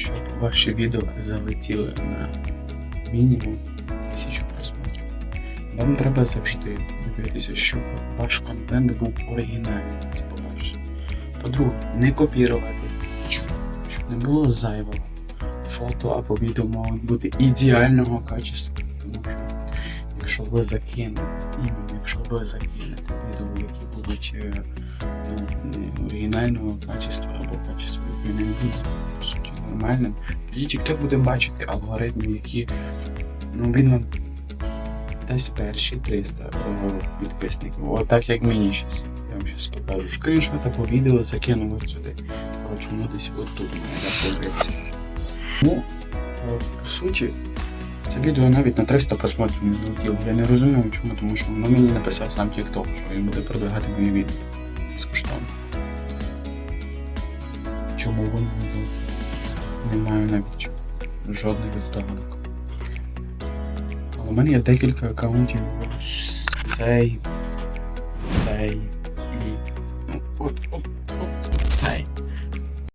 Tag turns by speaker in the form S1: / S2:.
S1: щоб ваші відео залетіли на мінімум тисячу просмотрів. Вам треба завжди дивитися, щоб ваш контент був оригінальний. Це по-перше. По-друге, не копірувати нічого, щоб не було зайвого. Фото або відео мають бути ідеального качества. Тому що якщо ви закинете, іменно якщо ви закинете відео, які будуть е, ну, оригінального качества або качества, яке не буде по суті нормальним, тоді TikTok буде бачити алгоритми, які ну, він вам дасть перші 300 е, підписників. Отак як мені зараз. Я вам зараз покажу скріншот або відео закину от сюди. Коротше, воно десь отут має знаходиться. Ну, по суті, це відео навіть на 300 просмотрів не залетіло. Я не розумію чому, тому що воно мені написав сам TikTok, що він буде продвигати мої відео безкоштовно. Чому воно не залетіло? Не маю навіть жодних здогадок. Але в мене є декілька аккаунтів. Цей, цей і. Ну, от, от, от цей.